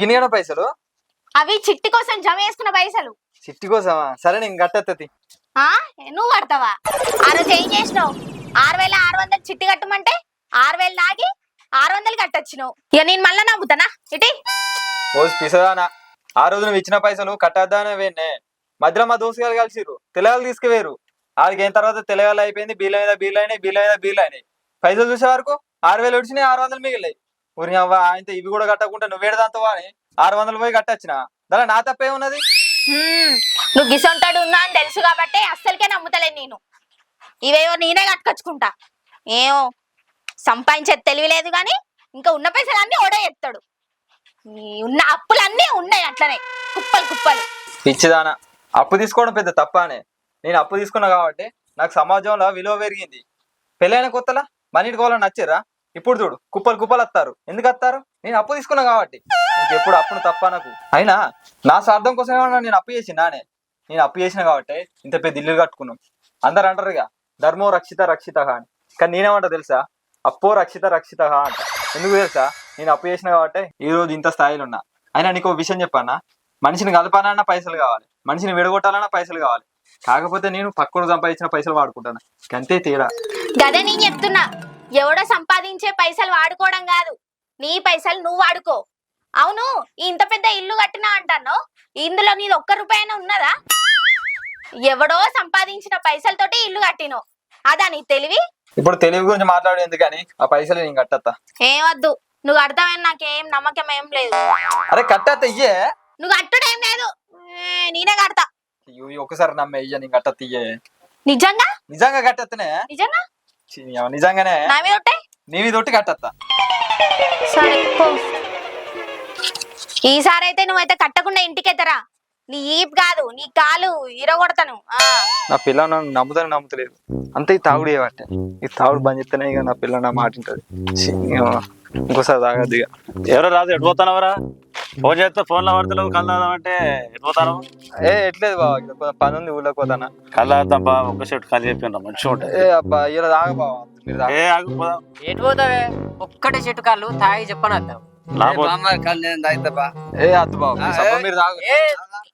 గిన్నె పైసలు? అవి చిట్టి కోసం జమ చేసుకున్న పైసలు. చిట్టి కోసమా? సరే నేను కట్టెత్తది ఆ నువ్వు కడతావా? ఆ రోజు ఏం చేసినావు? ఆరు వేల ఆరు వందలు చిట్టి కట్టమంటే ఆరు వేలు నాగి ఆరు వందలు కట్టొచ్చినావు. ఇక నేను మళ్ళా నవ్వుతానా? ఇటీ. ఓ పిసదానా ఆ రోజు నువ్వు ఇచ్చిన పైసలు కట్టద్దానే వేనే మధ్యలో మా దోస్తు గారు కలిసిరు తెలగాలు తీసుకువేరు ఆడికి అయిన తర్వాత తెలగాలు అయిపోయింది బీల్ మీద బీల్ అయినాయి బీల్ మీద బీల్ అయినాయి. పైసలు చూసే వరకు ఆరు వేలు వచ్చినాయి ఆరు వందలు మిగిలినాయి. ఊరి అవ్వ ఆయనతో ఇవి కూడా కట్టకుండా నువ్వేడు దాంతో అని ఆరు వందలు పోయి కట్టొచ్చిన. దాని నా తప్పే ఉన్నది? నువ్వు గిసొంటాడు ఉన్నా అని తెలుసు కాబట్టి అస్సలకే నమ్ముతలేను నేను. ఇవేవో నేనే కట్టుకొచ్చుకుంటా. ఏమో సంపాదించే తెలివి లేదు కానీ ఇంకా ఉన్న పైసలు అన్ని ఓడే ఎత్తాడు ఉన్న అప్పులన్నీ ఉన్నాయి అట్లనే కుప్పలు కుప్పలు. పిచ్చిదానా. అప్పు తీసుకోవడం పెద్ద తప్పనే. నేను అప్పు తీసుకున్నా కాబట్టి నాకు సమాజంలో విలువ పెరిగింది. పెళ్ళైన కొత్తలా? మనీటి కోవాలని నచ్చిరా? ఇప్పుడు చూడు కుప్పలు కుప్పలు వస్తారు ఎందుకు వస్తారు నేను అప్పు తీసుకున్నా కాబట్టి. ఇంకెప్పుడు అప్పును తప్ప నాకు. అయినా నా స్వార్థం కోసం నేను అప్పు చేసి నానే. నేను అప్పు చేసిన కాబట్టి ఇంత పెద్ద ఇల్లు కట్టుకున్నాం. అందరు అంటారు ఇక ధర్మో రక్షిత రక్షిత అని. కానీ నేనేమంటా తెలుసా? అప్పో రక్షిత రక్షిత అంట. ఎందుకు తెలుసా? నేను అప్పు చేసిన కాబట్టి ఈ రోజు ఇంత స్థాయిలో ఉన్నా. అయినా నీకు ఒక విషయం చెప్పానా మనిషిని కలపాలన్నా పైసలు కావాలి. మనిషిని విడగొట్టాలన్నా పైసలు కావాలి. కాకపోతే నేను పక్కన సంపాదించిన పైసలు వాడుకుంటాను. అంతే తేడా. గదే నేను చెప్తున్నా. ఎవడో సంపాదించే పైసలు వాడుకోవడం కాదు. నీ పైసలు నువ్వు వాడుకో. అవును ఇంత పెద్ద ఇల్లు కట్టినా అంటాను ఇందులో నీది ఒక్క రూపాయన ఉన్నదా? ఎవడో సంపాదించిన పైసలతోటి ఇల్లు కట్టినో? అదా నీ తెలివి? ఇప్పుడు తెలివి గురించి మాట్లాడేందుకు కానీ ఆ పైసలు నేను కట్టత్తా. ఏమద్దు నువ్వు కడతావని నాకేం నమ్మకం ఏం లేదు. అరే కట్టత్త ఇయ్యే. నువ్వు కట్టుడేం లేదు. నేనే కడతా. ఒక్కసారి నమ్మే ఇయ్య నేను కట్టత్త ఇయ్యే. నిజంగా? నిజంగా కట్టెత్తనే? నిజంగా? ఛీ, నీ అవ్వ నిజంగానే నా మీద తొట్టి కట్టత్తా. సరే పో. ఈసారి అయితే నువ్వైతే కట్టకుండా ఇంటికెత్తరా నీ ఈప్ కాదు నీ కాలు ఇరగొడతాను. ఆ. నా పిల్ల నన్ను నమ్ముతాను నమ్ముతలేదు. అంతే ఈ తాగుడు చేయబట్టే. ఈ తాగుడు బంద్ చేస్తేనే ఇక నా పిల్ల నా మాట ఉంటుంది. ఇంకోసారి తాగద్దు ఇక. ఎవరో రాదు ఎడిపోతానవరా ఫోన్ చేస్తే ఫోన్లో పడతలేవు కళ్ళు అంటే ఎడిపోతాను ఏ ఎట్లేదు బావ ఇక్కడ కొంచెం పని ఉంది ఊళ్ళోకి పోతానా? కళ్ళు ఆడతాం బా ఒక్క షర్ట్ కళ్ళు చెప్పిన మంచిగా ఉంటుంది. ఏ అబ్బా ఇలా తాగ బావ మీరు తాగ. ఏ ఆగిపోదాం ఎటు పోతావే? ఒక్కటే చెట్టు కాళ్ళు తాగి చెప్పనద్దాం ఏ అద్దు మీరు తాగ.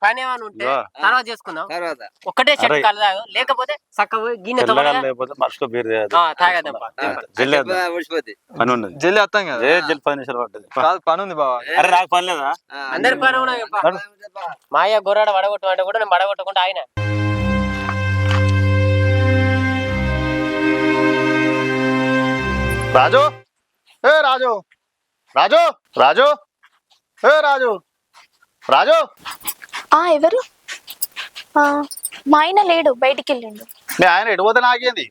పని ఏమైనా ఉంటే. తర్వాత చేసుకుందాం. తర్వాత. చెట్టు లేకపోతే గిన్నె లేకపోతే బీర్ పని జల్లి వస్తాం కదా. ఏ జల్లి పది నిమిషాలు పడ్డది. కాదు పని ఉంది బావ. అరే నాకు పని లేదా? అందరి పని ఉన్నాయి పా. మా అయ్య గొర్రాడ వడగొట్టు అంటే కూడా నేను వడగొట్టకుండా ఆయన రాజు? ఏ రాజు? రాజు రాజు. ఏ రాజు? రాజు? ఆ ఎవరు? ఆ, మా ఆయన లేడు బయటికి వెళ్ళిండు మీ ఆయన ఎడిపోతే నాకేంది?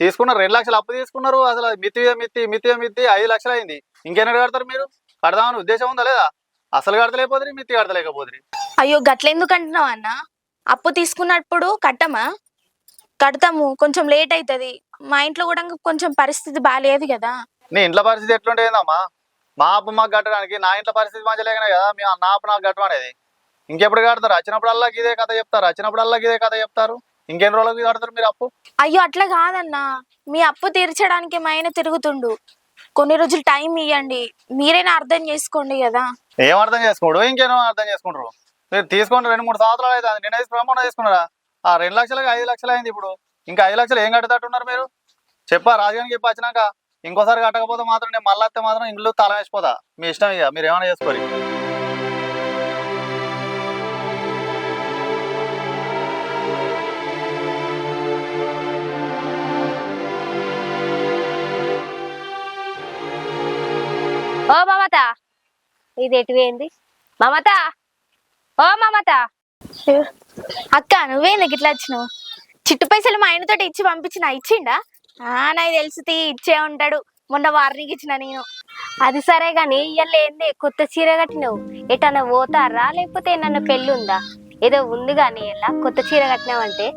తీసుకున్నారు రెండు లక్షలు అప్పు తీసుకున్నారు అసలు మిత్తి మిత్తి మిత్తి మిత్తి ఐదు లక్షలు అయింది. ఇంకెన్నడు కడతారు మీరు? కడదామని ఉద్దేశం ఉందా లేదా? అసలు కడతలేకపోతుంది మిత్తి కడతలేకపోతుంది అయ్యో గట్లెందుకు అంటున్నావు అన్న? అప్పు తీసుకున్నప్పుడు కట్టమా? కడతాము కొంచెం లేట్ అవుతుంది మా ఇంట్లో కూడా కొంచెం పరిస్థితి బాగాలేదు కదా నీ ఇంట్లో పరిస్థితి ఎట్లుంటేందమ్మా? మా అప్పు మాకు కట్టడానికి నా ఇంట్లో పరిస్థితి మంచిలేకనే కదా మీ నా అప్పు నాకు కట్టమనేది. ఇంకెప్పుడు కడతారు? వచ్చినప్పుడల్లా ఇదే కథ చెప్తారు. వచ్చినప్పుడల్లా ఇదే కథ చెప్తారు. ఇంకెన్ని రోజులకి కడతారు మీరు అప్పు? అయ్యో అట్లా కాదన్నా. మీ అప్పు తీర్చడానికి మా ఆయన తిరుగుతుండు. కొన్ని రోజులు టైం ఇవ్వండి మీరైనా అర్థం చేసుకోండి కదా. ఏం అర్థం చేసుకోడు? ఇంకేమో అర్థం చేసుకుంటారు? మీరు తీసుకోండి రెండు మూడు సంవత్సరాలు అయితే నేను వేసి ప్రమాణం చేసుకున్నారా? ఆ రెండు లక్షలకి ఐదు లక్షలు అయింది ఇప్పుడు. ఇంకా ఐదు లక్షలు ఏం కట్టేటట్టున్నారు మీరు? చెప్పా రాజుగారికి చెప్పి వచ్చినాక. ఇంకోసారి కట్టకపోతే మాత్రం నేను మళ్ళీ వస్తే మాత్రం ఇల్లు తాళం వేసిపోతా. మీ ఇష్టం ఇక మీరు ఏమైనా చేసుకోరు. ఓ మమత ఇది ఎటువేంది? మమత ఓ మమత. అక్క నువ్వేంది ఇట్లా వచ్చినావు? చిట్టు పైసలు మా ఆయనతోటి ఇచ్చి పంపించిన ఇచ్చిండా? నాకు తెలుసు తీ, ఇచ్చే ఉంటాడు. మొన్న వార్నింగ్ ఇచ్చిన నేను. అది సరే గాని ఇయ్యాల ఏంది? కొత్త చీర కట్టినావు. ఎటన్నా పోతారా? లేకపోతే నన్ను పెళ్ళి ఉందా? ఏదో ఉంది కానీ ఇలా కొత్త చీర కట్టినావంటే.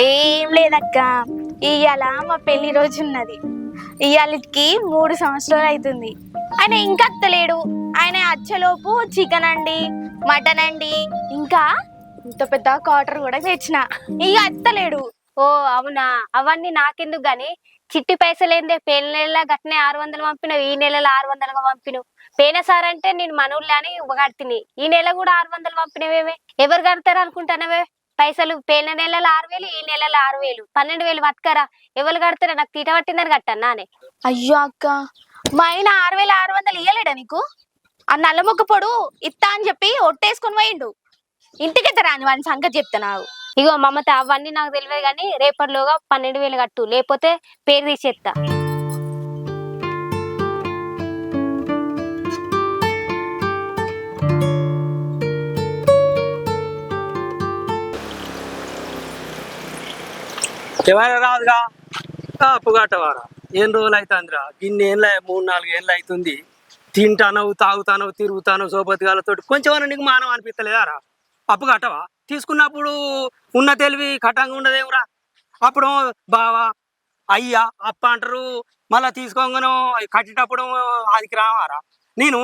ఏం లేదక్క. ఇవాళ మా పెళ్ళి రోజు ఉన్నది. ఇవాళకి మూడు సంవత్సరాలు అవుతుంది ఆయన ఇంకా అత్తలేడు. ఆయన అచ్చలోపు చికెన్ అండి మటన్ అండి ఇంకా ఇంత పెద్ద కాటర్ కూడా తెచ్చిన. ఇక అత్తలేడు. ఓ అవునా? అవన్నీ నాకెందుకు గాని? చిట్టి పైసలు ఏందే పేన నెల గట్నే ఆరు వందలు పంపినవు. ఈ నెలలో ఆరు వందలుగా పంపినవు. పేన సార్ అంటే నేను మనవుళ్ళు అని కడుతుంది ఈ నెల కూడా ఆరు వందలు పంపినవేమే? ఎవరు కడతారు అనుకుంటానవే పైసలు పేన నెలలో ఆరు వేలు ఈ నెలలో ఆరు వేలు పన్నెండు వేలు బతకరా? ఎవరు కడతారా? నాకు తీట పట్టిందని కట్టన్నానే అయ్యో అక్క మా ఆయన ఆరు వేల ఆరు వందలు ఇయ్యలేడా నీకు? ఆ నల్లమొక్క పొడు ఇత్తా అని చెప్పి ఒట్టేసుకొని పోయిండు. ఇంటికి రాని వాని సంగతి చెప్తా నాకు ఇగో మమత అవన్నీ నాకు తెలియదు కానీ రేపటిలోగా పన్నెండు వేలు కట్టు. లేకపోతే పేరు తీసేస్తా ఎవరు రాదుగా ఆ, ఏం ఎన్ని రోజులు అవుతుందిరా ఇన్ని ఏళ్ళ మూడు నాలుగు ఏళ్ళు అవుతుంది తింటానవు తాగుతానవు తిరుగుతానవు సోపతిగాలతో కొంచెం నీకు మానవ అనిపిస్తలేదారా అప్పు కట్టవా తీసుకున్నప్పుడు ఉన్న తెలివి కట్టంగా ఉండదేమురా అప్పుడు బావా అయ్యా అప్ప అంటారు. మళ్ళీ తీసుకోగాను కట్టేటప్పుడు అదికి రావారా? నేను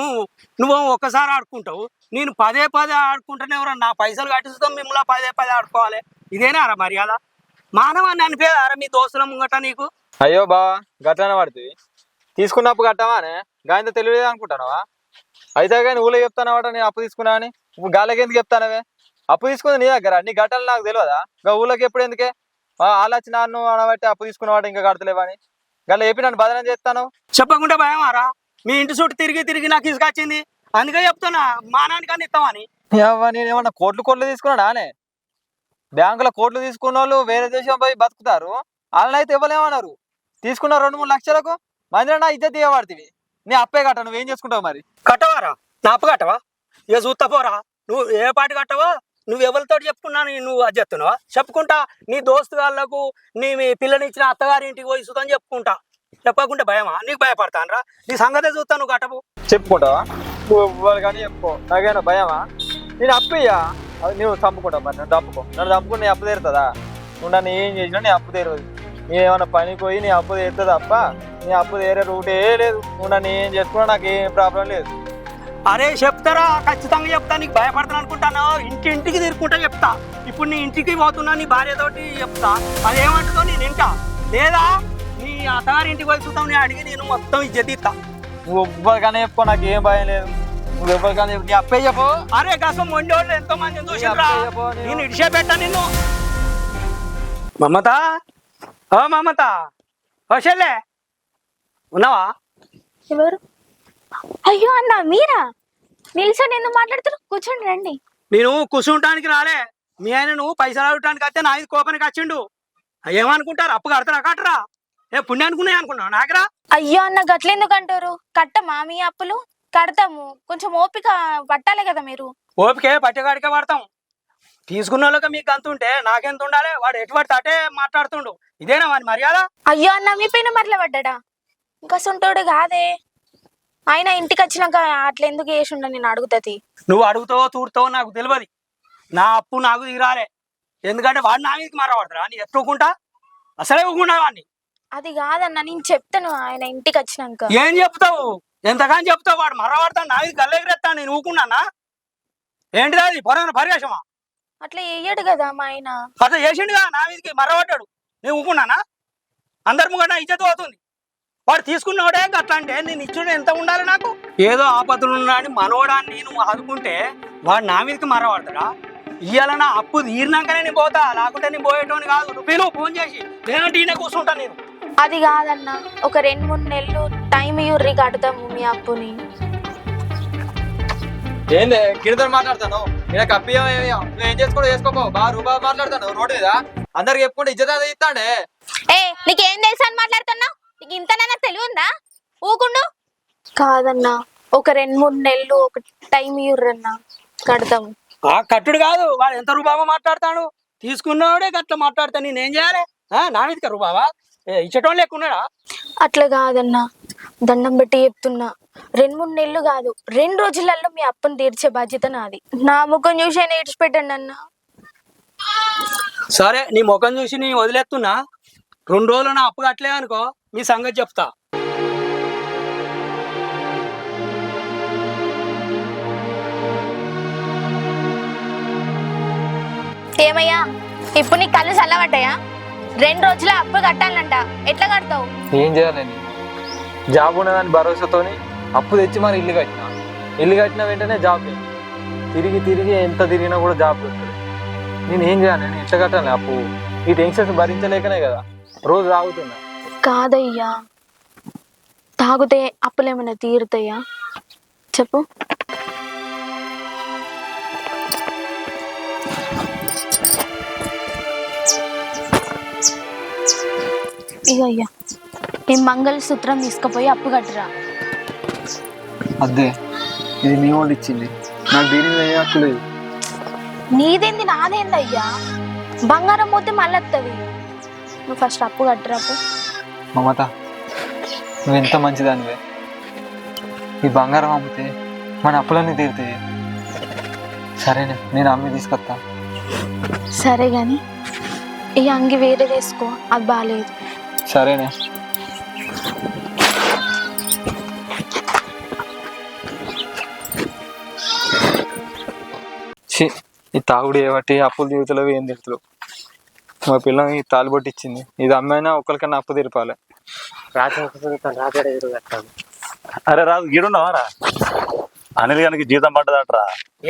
నువ్వు ఒక్కసారి ఆడుకుంటావు. నేను పదే పదే ఆడుకుంటానే ఎవరా? నా పైసలు కట్టిస్తాం మిమ్మల్ని పదే పదే ఆడుకోవాలి. ఇదేనా రా మర్యాద? మానవాన్ని అనిపేదారా మీ దోస్తుల ముంగట నీకు? అయ్యో బావా గట్లనే పడుతుంది. తీసుకున్నప్పుడు కట్టావానే? గాయంత తెలియదు అనుకుంటానవా అయితే కానీ ఊళ్ళో చెప్తానవాట? నేను అప్పు తీసుకున్నా అని? ఇప్పుడు గాలకి ఎందుకు చెప్తానవే? అప్పు తీసుకుంది నీ దగ్గర? నీ గట్టలు నాకు తెలియదా ఇంకా ఊళ్ళోకి ఎప్పుడు ఎందుకే? ఆలోచి నన్ను అనబట్టి అప్పు తీసుకున్నవాడు ఇంకా కడతలేవని గట్ల చెప్పి నన్ను బదనం చేస్తాను. చెప్పకుండా భయమారా మీ ఇంటి చుట్టూ తిరిగి తిరిగి నాకు ఇసుకొచ్చింది అందుకే చెప్తున్నా మానానికన్నా ఇస్తామని నేను ఏమన్నా కోట్లు కోట్లు తీసుకున్నాడా అనే? బ్యాంకులో కోట్లు తీసుకున్న వాళ్ళు వేరే దేశం పోయి బతుకుతారు. వాళ్ళని అయితే ఇవ్వలేమన్నారు. తీసుకున్న రెండు మూడు లక్షలకు మందిలో నా ఇజ్జత్ ఇవ్వబడుతుంది నీ అప్పే కట్ట నువ్వేం చేసుకుంటావు మరి? కట్టవారా? నా అప్పు కట్టవా? ఇక చూస్తా పోరా? నువ్వు ఏ పాటి కట్టవో? నువ్వు ఎవరితో చెప్పుకున్నా నువ్వు అది చెప్తున్నావా? చెప్పుకుంటా నీ దోస్తు వాళ్ళకు నీ మీ పిల్లనిచ్చిన అత్తగారి ఇంటికి పోయి సుతం చెప్పుకుంటా. చెప్పకుంటే భయమా? నీకు భయపడతానరా? నీ సంగతే చూస్తా నువ్వు గటపు. చెప్పుకుంటావా? నువ్వు కానీ చెప్పుకో. నాకేనా భయమా? నేను అప్పయ్యా. అది నువ్వు చంపుకుంటావు మరి నన్ను తప్పుకో నన్ను తప్పుకుంటే నీ అప్పు తీరుతుందా? నువ్వు నన్ను ఏం చేసినా నీ అప్పు తీరదు. నీ ఏమైనా పనికి పోయి నీ అప్పు తీరుతుంది తప్ప నీ అప్పు తీరే రూటే లేదు. నువ్వు నన్ను ఏం చేసుకున్నా నాకు ఏం ప్రాబ్లం లేదు. అరే చెప్తారా? ఖచ్చితంగా చెప్తా. నీకు భయపడతాను అనుకుంటాను. ఇంటి ఇంటికి తిరుక్కుంటా చెప్తా. ఇప్పుడు నీ ఇంటికి పోతున్నా నీ భార్యతోటి చెప్తా. అదేమంటుందో నేను వింటా. లేదా నీ అత్తగారి ఇంటికి పోయి చూద్దాం నేను అడిగి నేను మొత్తం ఇజ్జత్ ఇస్తా నువ్వు ఎవ్వరికైనా చెప్పుకో నాకు ఏం భయం లేదు. నువ్వు ఎవరికైనా చెప్పు నీ అప్పే చెప్పు. అరే కాసం మొండి వాళ్ళు ఎంతో మంది చూసిరా నేను- ఇడిచే పెట్టా నిన్ను. మమత? ఓ మమత. ఓ ఉన్నావా? ఎవరు? అయ్యో అన్న మీరా? నిల్చొని ఎందుకు మాట్లాడుతారు కూర్చోండి రండి. నేను కూర్చుంటానికి రాలే. మీ ఆయన నువ్వు పైసలు అడగటానికి వస్తే నా ఇది కోపానికి వచ్చిండు. ఏమనుకుంటారు? అప్పు కడతారా కట్టరా? ఏ పుణ్యానికి ఉన్నాయి అనుకున్నావు నాకురా? అయ్యో అన్న గట్లెందుకు అంటారు కట్టమా మీ అప్పులు? కడతాము. కొంచెం ఓపిక పట్టాలి కదా మీరు. ఓపికే పట్టెగాడికే పడతాం. తీసుకున్న వాళ్ళకి మీకు అంత ఉంటే నాకెంత ఉండాలి? వాడు ఎటు పడితే అటే మాట్లాడుతుండు. ఇదేనా వాని మర్యాద? అయ్యో అన్న మీ పైన మరల పడ్డా ఇంకా సొంటోడు కాదే. ఆయన ఇంటికి వచ్చినాక అట్లా ఎందుకు చేసి ఉండ నేను అడుగుతుంది నువ్వు అడుగుతావో తూడుతావో నాకు తెలియదు నా అప్పు నాకు తీరాలే. ఎందుకంటే వాడు నా మీదకి మరవడతారా నీ ఎత్తుకుంటా అసలే ఊకుండా వాడిని. అది కాదన్న నేను చెప్తాను ఆయన ఇంటికి వచ్చినాక ఏం చెప్తావు? ఎంతగాని చెప్తావు వాడు మరవడతాను నా మీద గల్లెగిరెత్తాను నేను ఊకున్నానా ఏంటిది అది పొరన పరివేశమా అట్లా వేయడు కదా మా ఆయన. అట్లా చేసిండుగా నా మీదకి మరవడ్డాడు నేను ఊకున్నానా అందరి ముంగట ఇజ్జత అవుతుంది వాడు తీసుకున్నవాడే అట్లా అంటే నేను ఇచ్చుడు ఎంత ఉండాలి నాకు? ఏదో ఆపదలు ఉన్నాడని మనవడాన్ని నేను ఆదుకుంటే వాడు నా మీదకి మరవడతాడా? ఇయ్యాల నా అప్పు తీరినాకనే నేను పోతా లేకుంటే నేను పోయేటోని కాదు. నువ్వు ఫోన్ చేసి లేదంటే ఈయన కూర్చుంటా నేను. అది కాదన్న ఒక రెండు మూడు నెలలు టైం ఇవ్వర్రి కడతాము మీ అప్పుని. ఏంది గిరితో మాట్లాడతాను? నేను కప్పి నువ్వు ఏం చేసుకోవడం చేసుకోపో. బాగా రూపాయి మాట్లాడతాను రోడ్డు మీద. అందరికి చెప్పుకుంటే ఇజ్జత ఇస్తాండే. ఏ నీకేం తెలుసు అని మాట్లాడుతున్నావు? నీకు ఇంతనైనా తెలివి ఉందా ఊకుండు. కాదన్నా. ఒక రెండు మూడు నెలలు ఒక టైం ఇవ్వరన్న కడతాము. ఆ కట్టుడు కాదు. వాడు ఎంత రూపాయో మాట్లాడతాడు. తీసుకున్నవాడే గట్ల మాట్లాడతా. నేనేం చేయాలి? ఆ, నా మీదకి రూపావా ఇచ్చటోళ్ళు లేకున్నాడా అట్లా కాదన్నా. దండం పెట్టి చెప్తున్నా. రెండు మూడు నెలలు కాదు. రెండు రోజులలో మీ అప్పును తీర్చే బాధ్యత నాది. నా ముఖం చూసి ఏడ్చిపెట్టండి అన్న సరే నీ ముఖం చూసి నీ వదిలేస్తున్నా. రెండు రోజులు నా అప్పు కట్టలే అనుకో మీ సంగతి చెప్తా. ఏమయ్యా? ఇప్పుడు నీ కళ్ళు చల్లబడ్డాయా? రెండు రోజుల అప్పు కట్టాలంట. ఎట్లా కడతావు? ఏం చేయాలని జాబ్ ఉన్నదని భరోసాతోని అప్పు తెచ్చి మరి ఇల్లు కట్టినా? ఇల్లు కట్టిన వెంటనే జాబ్ తిరిగి తిరిగి ఎంత తిరిగినా కూడా జాబ్ దొరకదు. నేను ఏం చేయాలి? నేను ఎట్లా కట్టాలి అప్పు? ఈ టెన్షన్స్ భరించలేకనే కదా. రోజు తాగుతున్నా కాదయ్యా. తాగితే అప్పులేమైనా తీరుతాయా? చెప్పు. ఇక అయ్యా ఈ మంగళసూత్రం తీసుకుపోయి అప్పు కట్టురా. అదే ఇది మీ వాళ్ళు ఇచ్చింది. నాకు దీని మీద ఏ హక్కు లేదు. నీదేంది నాదేంది అయ్యా బంగారం పోతే మళ్ళీ వస్తుంది నువ్వు ఫస్ట్ అప్పు కట్టురా అప్పు మమత నువ్వు ఎంత మంచిదానివే. ఈ బంగారం అమ్మితే మన అప్పులన్నీ తీరుతాయి. సరేనే నేను అమ్మి తీసుకొస్తా. సరే గాని ఈ అంగి వేరే వేసుకో అది బాగాలేదు సరేనే. ఈ తాగుడు ఏబట్టి అప్పులు తీరుతలేవు ఏం తీరుతలేవు మా పిల్లని తాలిబొట్టి ఇచ్చింది ఇది అమ్మైనా ఒకరికన్నా అప్పు తీర్పాలి. అరే రాజు గీడున్నావా రా అనిల్ గారికి జీతం పడ్డదట్రా.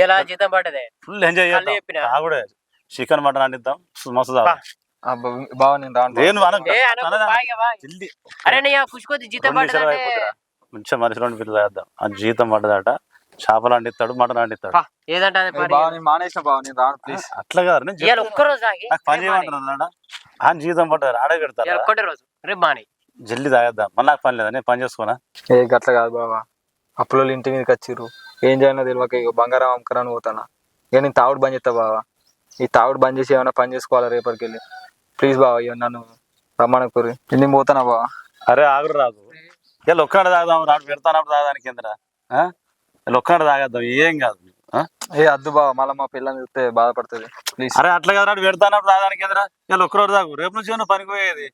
ఇలా జీతం పడ్డదే? ఫుల్ ఎంజాయ్ చేద్దాం. తాగుడే. చికెన్ మటన్ అండిద్దాం మస్తు తాగు. బావ నేను రాను. నేను. బాగా బాగా. అరే జీతం మనిషిలో పిల్లలు వేద్దాం ఆ జీతం పడ్డదట. చేపలు అండిస్తాడు మటన్ అండిస్తాడు ఏదంటే పని. బావ నేను మానేసిన బావ నేను రాను ప్లీజ్ అట్లా కాదు నేను ఇవాళ చెప్తున్నా. ఒక్కరోజు ఆగి నాకు పని రేపు మాని. చేయమంటున్నాడు ఆయన జీతం పడ్డది ఆడే పెడతారు? ఒక్కటే రోజు రేపు మాని. జల్దీ తాగేద్దాం. మళ్ళీ నాకు పని లేదా? నేను పని చేసుకోనా? ఏ గట్ల కాదు బావ. అప్పులో ఇంటి మీదకి వచ్చిర్రు. ఏం చేయాలో తెలియక ఇక బంగారం అమ్మకరాని పోతానా. ఇక నేను తాగుడు బంద్ చేస్తా బావ. ఈ తాగుడు బంద్ చేసి ఏమైనా పని చేసుకోవాలా రేపటికి వెళ్ళి? ప్లీజ్ బావ ఇక నన్ను రమ్మనకూరి నేను పోతానా బావ? అరే ఆగురు రాదు ఇలా ఒక్కనాడు తాగుదాం రాడు పెడతానప్పుడు తాగడానికి ఏందిరా? ఇలా ఒక్కనాడు తాగేద్దాం? ఏం కాదు. ఆ? ఏ అద్దు బావ మళ్ళీ మా పిల్లని చూస్తే బాధపడుతుంది. ప్లీజ్ అరే అట్లా కదా పెడతానప్పుడు తాగడానికి ఏందిరా ఇలా ఒక్కరోజు తాగు. రేపు నుంచి ఏమన్నా పనికి పోయేది?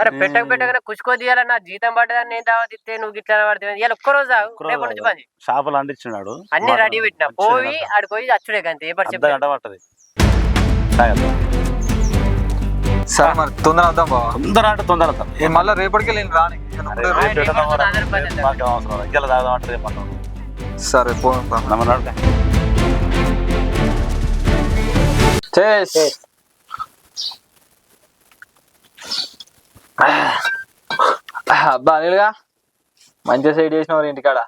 అరే పెట్టక పెట్టక కుష్కో తీయాల నా జీతం పడ్డదని నేను దావత్ ఇస్తే నువ్వు గిట్లా పడితే ఇవాళ ఒక్క రోజు ఆగు ఒక్క రోజు రేపటి నుంచి. పని చేపలు అంటించినాడు అన్ని రెడీ పెట్టినా. పోయి. ఆడికి పోయి అచ్చుడే కంతే ఏ పడి అర్ధ చెప్పి గంట పట్టది సరే మరి తొందర వద్దాం బావ. తొందర అంటే తొందర వద్దాం. మళ్ళీ రేపటికి వెళ్ళి రాని. అవసరం? లేదు. ఇలా తాగుదాం అంటే రేపు సరే నమ్మన్నాడు చేస్. అబ్బా అనిల్గా మంచిగా సైడ్ చేసినవారు ఇంటికాడ.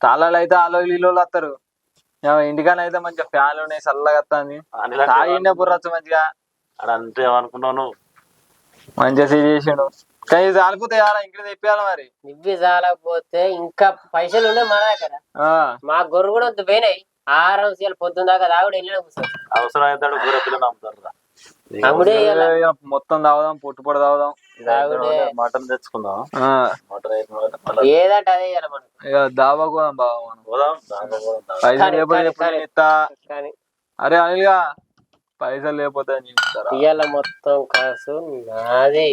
తాళాలు అయితే ఆలో ఇల్లు వస్తారు ఇంటికాడ అయితే మంచిగా ఫ్యాన్లు ఉన్నాయి చల్లగా వస్తుంది తాగిండే బుర్రచ్చు మంచిగా. అక్కడ అంతే ఏమనుకున్నావు నువ్వు? మంచిగా సైడ్ చేసిండు. కానీ ఆలిపోతాయి ఆరా ఇంటికి తెప్పియాలి మరి? ఇవి చాలకపోతే ఇంకా పైసలు ఉండే మన దగ్గర ఆ, మా గొర్రె కూడా అంత పోయినాయి. ఆరం సీలు పొద్దున్న దాకా తాగుడు వెళ్ళిన కూర్చొని అవసరం పిల్లలు అమ్ముతారు. అమ్ముడే. ఇక మొత్తం తాగుదాం పొట్టు పొడి తాగుదాం. మటన్ తెచ్చుకుందాం. ఏదంటే అదే ఇక దాబా పోదాం బావ మనం. పైసలు లేకపోతే అరే అనిల్గా పైసలు లేకపోతే మొత్తం కాసు నాది.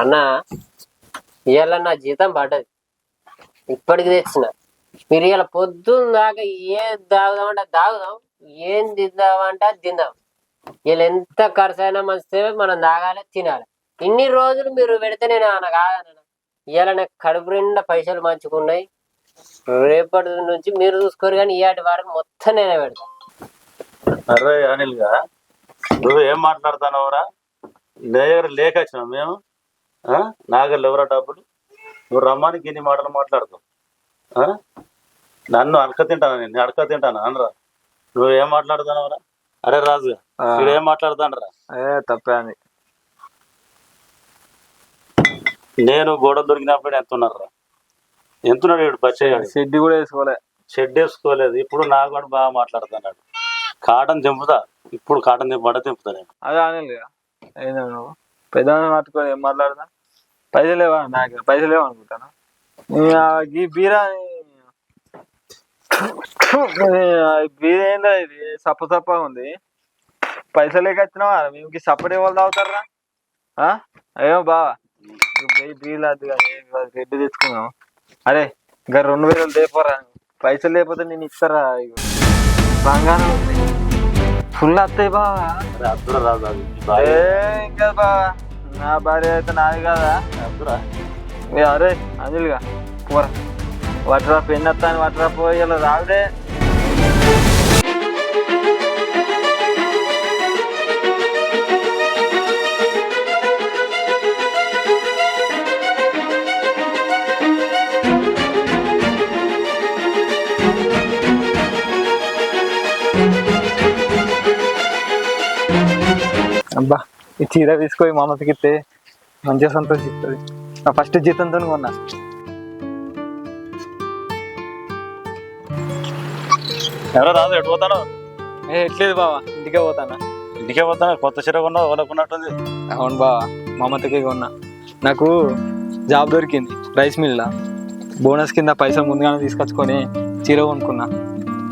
అన్న ఇవాళ నా జీతం పడ్డది. ఇప్పటికి తెచ్చిన. మీరు ఇవాళ పొద్దున్న దాకా ఏం తాగుదామంటే తాగుదాం ఏం తిందామంటే అది తిందాం. వీళ్ళు ఎంత ఖర్చు అయినా మంచిదే మనం తాగాలి తినాలి. ఇన్ని రోజులు మీరు పెడితే నేను అన్న కాదన్న. ఇవాళ నాకు కడుపు నిండా పైసలు మంచుకున్నాయి. రేపటి నుంచి మీరు చూసుకోరు కానీ ఇవాటి వరకు మొత్తం నేనే పెడతా. అరే అనిల్గా నువ్వు ఏం మాట్లాడుతున్నావురా? నీ దగ్గర లేక వచ్చినాం మేము. ఆ? నా దగ్గర ఎవరా డబ్బులు? నువ్వు రమ్మానికి ఇన్ని మాటలు మాట్లాడుతావు. ఆ? నన్ను అడక తింటాను నేను? అడక తింటాను? అనరా? నువ్వు ఏం మాట్లాడుతున్నావురా? అరే రాజు వీడు ఏం మాట్లాడుతానరా ఏ తప్పే అంది నేను గోడ దొరికినప్పుడు ఎంత ఉన్నారా ఎంత ఉన్నాడు వీడు బచ్చయ్యాడు షెడ్ కూడా వేసుకోలే. షెడ్ వేసుకోలేదు. ఇప్పుడు నాకు కూడా బాగా మాట్లాడుతున్నాడు. కాటన్ తెంపుతా. ఇప్పుడు కాటన్ పడ తెంపుతా నేను. అదే అనిల్గా పెద్దవాళ్ళని నువ్వు పెద్దవాడిని పట్టుకొని ఏం మాట్లాడదా పైసలు లేవా? నాకు పైసలు లేవు అనుకుంటాను? ఈ బీరా ఈ బీర ఏందో ఇది? సప్ప సప్ప ఉంది. పైసలేక వచ్చినావా? మేము సప్పటి వాళ్ళు తాగుతారా ఆ? అయ్యో బావా. ఈ బీర్లు అది కానీ రెడ్డి తెచ్చుకున్నాం అరే ఇంకా రెండు వేలు లేపరా పైసలు లేకపోతే నేను ఇస్తారా? ఇగో. బంగారం ఫుల్ వస్తాయి బావా అద్దురా రాదు అది. నీ భార్య. ఇంకా బావా నా భార్య అయితే నాది కాదా? అద్దురా ఏ అరే అనిల్గా పోరా. వట్రా వట్రా పోయి ఇలా రావిడే. ఈ చీర తీసుకొని మా అమ్మకి ఇస్తే మంచిగా సంతోషిస్తుంది. నా ఫస్ట్ జీతంతో కొన్నా. ఎవరో రాదు ఎటు పోతాను? ఏ ఎట్లేదు బావా ఇంటికే పోతానా? ఇంటికే పోతాను? కొత్త చీర కొన్నావు? వాళ్ళకున్నట్టుంది అవును బావా మా అమ్మతకే కొన్నా. నాకు జాబ్ దొరికింది రైస్ మిల్లా. బోనస్ కింద పైసలు ముందుగానే తీసుకొచ్చుకొని చీర కొనుక్కున్నా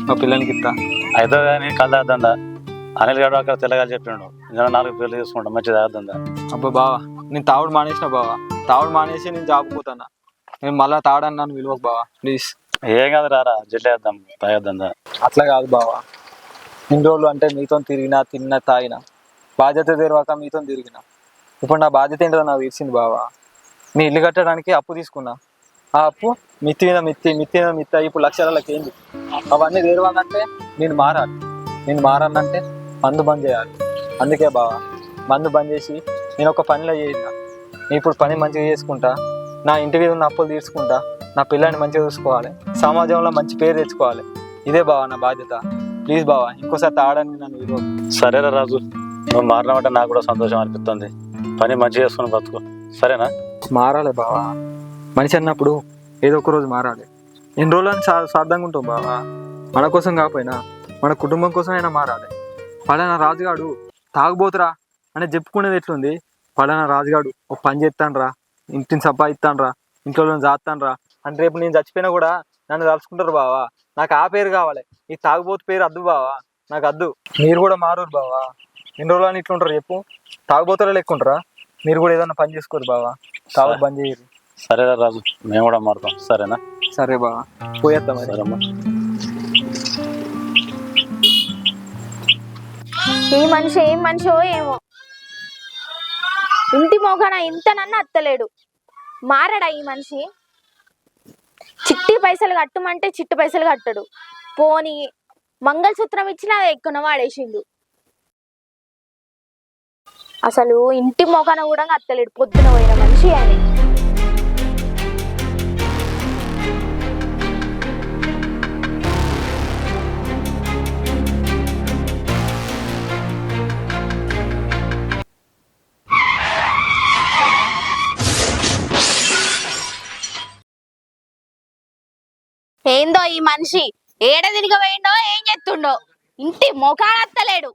మా పిల్లలకి ఇస్తా. అయితే కానీ కళ్ళద్దండ అనిల్ గారు అక్కడ తెల్లగా చెప్పిండు ఇంకా నాలుగు పేర్లు తీసుకుంటాం. మంచిది ఆద్దందా అబ్బా బావా నేను తావుడు మానేసిన బావా. తావుడు మానేసి నేను జాబ్ పోతానా? నేను మళ్ళా తాడని నన్ను విలువకు బావా. ప్లీజ్. ఏం కాదు రారా జిల్లేద్దాం తాగేద్దా అట్లా కాదు బావా. ఇన్ని రోజులు అంటే మీతో తిరిగినా తిన్నా తాగినా. బాధ్యత తెరవాక మీతో తిరిగినా. ఇప్పుడు నా బాధ్యత ఏంటో నాకు తెలిసింది బావా. మీ ఇల్లు కట్టడానికి అప్పు తీసుకున్నా. ఆ అప్పు మిత్తి మీద మిత్తి మిత్తి మీద మిత్తి ఇప్పుడు లక్షలకి ఏంది? అవన్నీ తెరవాలంటే నేను మారాలి. నేను మారాలంటే మందు బంద్ చేయాలి. అందుకే బావా మందు బంద్ చేసి నేను ఒక పనిలో చేసిన నేను ఇప్పుడు పని మంచిగా చేసుకుంటా. నా ఇంటి మీద ఉన్న అప్పులు తీర్చుకుంటా. నా పిల్లని మంచిగా చూసుకోవాలి. సమాజంలో మంచి పేరు తెచ్చుకోవాలి. ఇదే బావా నా బాధ్యత. ప్లీజ్ బావా ఇంకోసారి తాగడానికి నన్ను విలువ. సరేరా రాజు నువ్వు మారినామంటే నాకు కూడా సంతోషం అనిపిస్తుంది. పని మంచిగా చేసుకుని బతుకు. సరేనా? మారాలి బావా. మనిషి అన్నప్పుడు ఏదో ఒక రోజు మారాలి. ఎన్ని రోజులని సార్థంగా ఉంటాం బావా. మన కోసం కాకపోయినా మన కుటుంబం కోసమైనా మారాలి. పలానా రాజుగాడు తాగుబోతురా అని చెప్పుకునేది ఎట్లుంది? పలానా రాజుగాడు ఒక పని చేస్తానరా ఇంటిని సంపాదిస్తానరా ఇంట్లో జాస్తానరా అంటే రేపు నేను చచ్చిపోయినా కూడా నన్ను తలుచుకుంటారు బావా. నాకు ఆ పేరు కావాలి. ఈ తాగుబోతు పేరు అద్దు బావా. నాకు అద్దు. మీరు కూడా మారూరు బావా. ఎన్ని రోజులని ఇట్లుంటారు చెప్పు. తాగుబోతులు లెక్కుంటారా మీరు కూడా ఏదైనా పని చేసుకోరు బావా. తాగు బంద్ చేయరు. సరేరా రాజు. మేము కూడా మారుతాం. సరేనా? సరే బావా. పోయేద్దాం సరేమ్మా. ఈ మనిషి ఏం మనిషో ఏమో. ఇంటి మోగన ఇంతనన్నా అత్తలేడు. మారడా ఈ మనిషి? చిట్టి పైసలు కట్టమంటే చిట్టి పైసలు కట్టడు. పోని మంగళసూత్రం ఇచ్చినా అది ఎక్కువ వాడేసిండు. అసలు ఇంటి మోకాన కూడా అత్తలేడు పొద్దున పోయిన మనిషి అని. ఏందో ఈ మనిషి? ఏడ తిరిగిపోయిండో ఏం చెప్తుండో ఇంటి మొఖాడత్తలేడు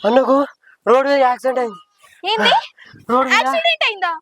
అన్నకు రోడ్డు యాక్సిడెంట్ అయింది. ఏంది? రోడ్డు యాక్సిడెంట్ అయిందా?